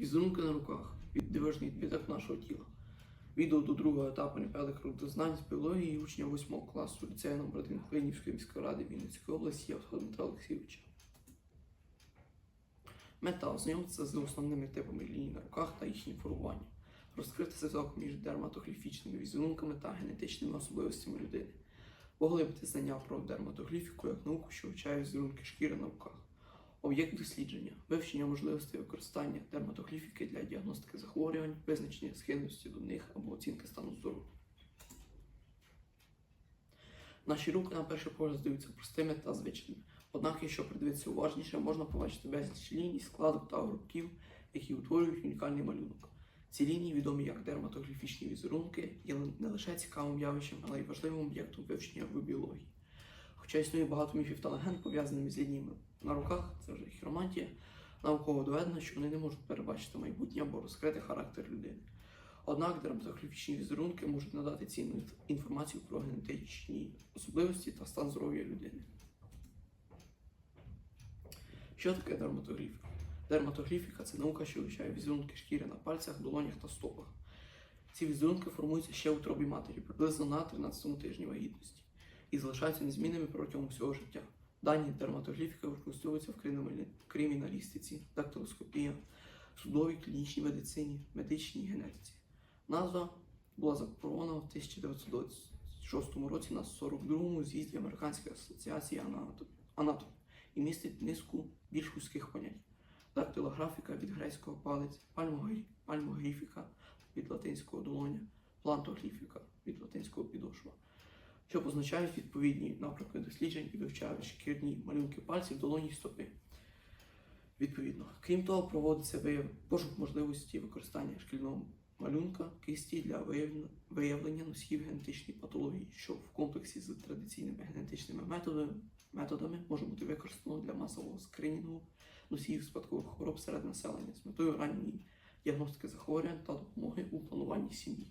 Візерунки на руках віддивижний відбиток нашого тіла. Відео до другого етапу непевних знань з біології учня 8 класу ліцею номер 1 Клинівської міської ради Вінницької області Явського Дмитра Олексійовича. Мета ознайомитися з основними типами ліній на руках та їхнім формуванням, розкрити зв'язок між дерматогліфічними візерунками та генетичними особливостями людини, поглибити знання про дерматогліфіку як науку, що вивчає візерунки шкіри на руках. Об'єкт дослідження, вивчення можливостей використання дерматогліфіки для діагностики захворювань, визначення схильності до них або оцінки стану здоров'я. Наші руки на перший погляд здаються простими та звичними. Однак, якщо придивитися уважніше, можна побачити безліч ліній, складок та грубків, які утворюють унікальний малюнок. Ці лінії, відомі як дерматогліфічні візерунки, є не лише цікавим явищем, але й важливим об'єктом вивчення в біології. Хоча існує багато міфів та легенд, пов'язаних з лініями на руках, це вже хіромантія, науково доведено, що вони не можуть перебачити майбутнє або розкрити характер людини. Однак дерматогліфічні візерунки можуть надати цінну інформацію про генетичні особливості та стан здоров'я людини. Що таке дерматогліфіка? Дерматогліфіка це наука, що вивчає візерунки шкіри на пальцях, долонях та стопах. Ці візерунки формуються ще у утробі матері, приблизно на 13 тижні вагітності, і залишаються незмінними протягом всього життя. Дані дерматогліфіки використовуються в криміналістиці, дактилоскопії, судовій клінічній медицині, медичній генетиці. Назва була запропонована в 1926 році на 42-му з'їзді Американської асоціації анатом- анатомів і містить низку більш вузьких понять. Дактилографіка від грецького палець, пальмогрі- пальмогріфіка від латинського долоня, плантогліфіка від латинського підошва, що позначають відповідні напрямки досліджень і вивчають шкірні малюнки пальців, долоні і стопи. Відповідно, крім того, проводиться вияв... пошук можливості використання шкільного малюнка кисті для виявлення, носіїв генетичної патології, що в комплексі з традиційними генетичними методами, методами може бути використано для масового скринінгу носіїв спадкових хвороб серед населення з метою ранньої діагностики захворювань та допомоги у плануванні сім'ї.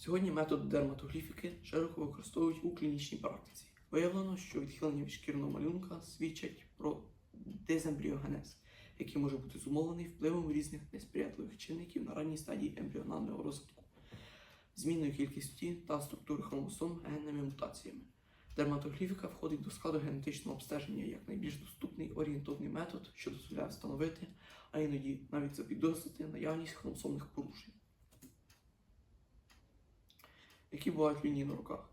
Сьогодні метод дерматогліфіки широко використовують у клінічній практиці. Виявлено, що відхилення від шкірного малюнка свідчать про дезембріогенез, який може бути зумовлений впливом різних несприятливих чинників на ранній стадії ембріонального розвитку, зміною кількості та структури хромосом генними мутаціями. Дерматогліфіка входить до складу генетичного обстеження як найбільш доступний орієнтовний метод, що дозволяє встановити, а іноді навіть запідозрити наявність хромосомних порушень. Які бувають лінії на руках?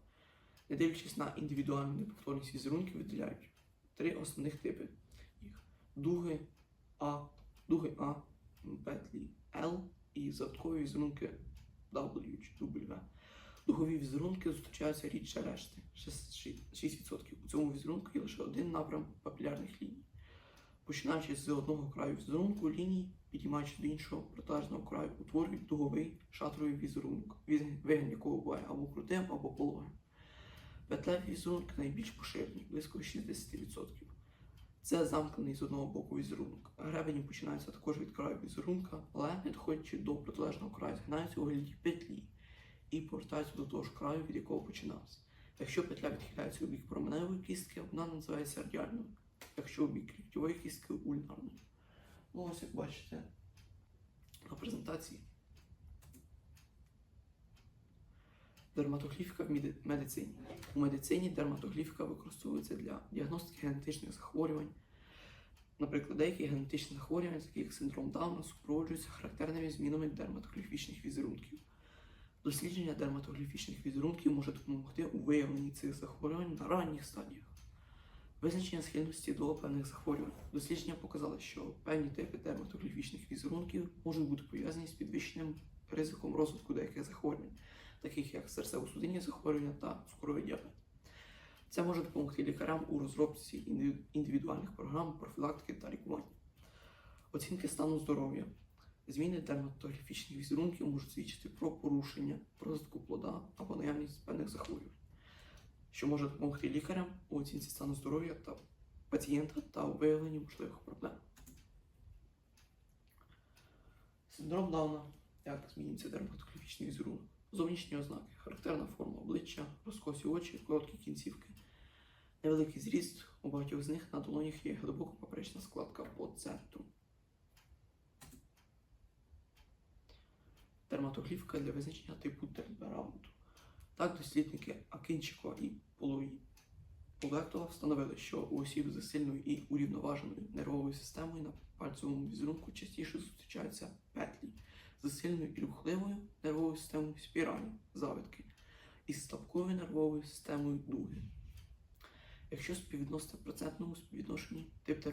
Не дивлячись на індивідуальну неповторність візерунків, виділяють три основних типи їх: дуги А, дуги А, петлі L і задаткові візерунки W чи W. Дугові візерунки зустрічаються рідше решти 6%. У цьому візерунку є лише один напрям папілярних ліній. Починаючи з одного краю візерунку ліній, підіймаючи до іншого протилежного краю, утворюють дуговий шатровий візерунок, вигін якого буває або крутим, або пологим. Петлеві візерунки найбільш поширені, близько 60%. Це замкнений з одного боку візерунок. Гребені починаються також від краю візерунка, але не доходячи до протилежного краю, згинаються у вигляді петлі і повертаються до того ж краю, від якого починався. Якщо петля відхиляється у бік променевої кістки, вона називається радіальною. Якщо у бік ліктьової кістки ульнарною. Ну, ось як бачите на презентації. Дерматогліфіка в медицині. У медицині дерматогліфіка використовується для діагностики генетичних захворювань. Наприклад, деякі генетичні захворювання, такі як синдром Дауна, супроводжуються характерними змінами дерматогліфічних візерунків. Дослідження дерматогліфічних візерунків може допомогти у виявленні цих захворювань на ранніх стадіях. Визначення схильності до певних захворювань. Дослідження показали, що певні типи дерматогліфічних візерунків можуть бути пов'язані з підвищеним ризиком розвитку деяких захворювань, таких як серцево-судинні захворювання та цукровий діабет. Це може допомогти лікарям у розробці індивідуальних програм профілактики та лікування. Оцінки стану здоров'я. Зміни дерматогліфічних візерунків можуть свідчити про порушення розвитку плода або наявність певних захворювань, що може допомогти лікарям у оцінці стану здоров'я та пацієнта та у виявленні можливих проблем. Синдром Дауна, як змінюється дерматокліпічний візерунок, зовнішні ознаки, характерна форма обличчя, розкосі очі, короткі кінцівки, невеликий зріст, у багатьох з них на долонях є глибоко поперечна складка по центру. Дерматоклівка для визначення типу темпераменту. Так, дослідники Акинчикова і Полуї Полектова встановили, що у осіб з сильною і урівноваженою нервовою системою на пальцевому візерунку частіше зустрічаються петлі, з сильною і рухливою нервовою системою спіралі, завитки, і з слабкою нервовою системою дуги. Якщо співвідносити в процентному співвідношенні тип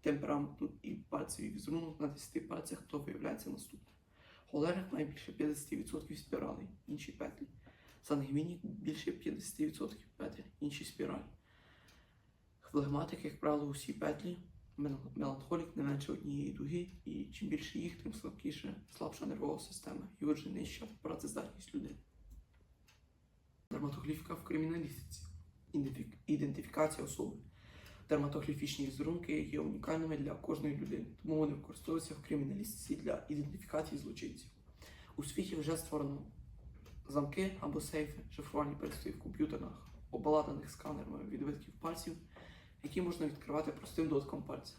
темпераменту і пальцевий візерунок на 10 пальцях, то виявляється наступне. Холерик має більше 50% спіралей, інші петлі. Сангвінік більше 50% петель, інші спіралі. Флегматик, як правило, усі петлі, мел- меланхолік не менше однієї дуги, і чим більше їх, тим слабкіше, слабша нервова система, і отже нижча працездатність людини. Дерматогліфіка в криміналістиці. Ідентифікація особи. Дерматогліфічні візерунки є унікальними для кожної людини, тому вони використовуються в криміналістиці для ідентифікації злочинців. У світі вже створено замки або сейфи, шифровані пристрої в комп'ютерах, обладнаних сканерами відбитків пальців, які можна відкривати простим дотком пальця.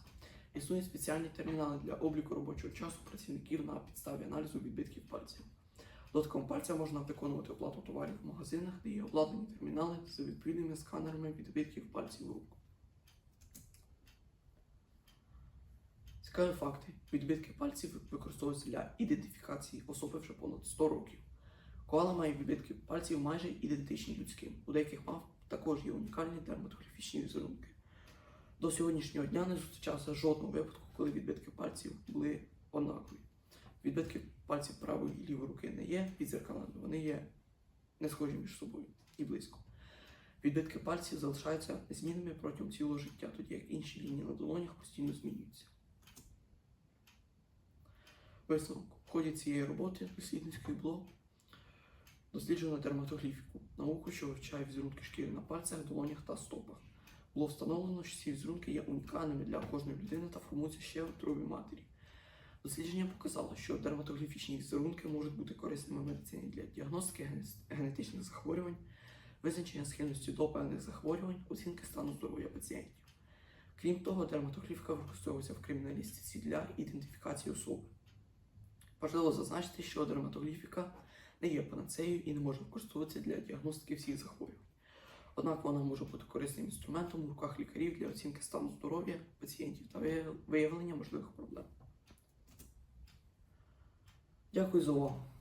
Існують спеціальні термінали для обліку робочого часу працівників на підставі аналізу відбитків пальців. Дотком пальця можна виконувати оплату товарів в магазинах, де є обладнані термінали з відповідними сканерами відбитків пальців рук. Цікаві факти. Відбитки пальців використовуються для ідентифікації особи вже понад 100 років. Коала має відбитки пальців майже ідентичні людським. У деяких мав також є унікальні дерматографічні візерунки. До сьогоднішнього дня не зустрічався жодного випадку, коли відбитки пальців були однакові. Відбитки пальців правої і лівої руки не є відзеркалені, вони є не схожі між собою і близько. Відбитки пальців залишаються незмінними протягом цілого життя, тоді як інші лінії на долонях постійно змінюються. Висновок. В ході цієї роботи дослідницький було досліджено дерматогліфіку, науку, що вивчає візерунки шкіри на пальцях, долонях та стопах. Було встановлено, що ці візерунки є унікальними для кожної людини та формуються ще в утробі матері. Дослідження показало, що дерматогліфічні візерунки можуть бути корисними в медицині для діагностики генетичних захворювань, визначення схильності до певних захворювань, оцінки стану здоров'я пацієнтів. Крім того, дерматогліфіка використовується в криміналістиці для ідентифікації особи. Важливо зазначити, що дерматогліфіка не є панацеєю і не може використовуватися для діагностики всіх захворювань. Однак вона може бути корисним інструментом у руках лікарів для оцінки стану здоров'я пацієнтів та виявлення можливих проблем. Дякую за увагу.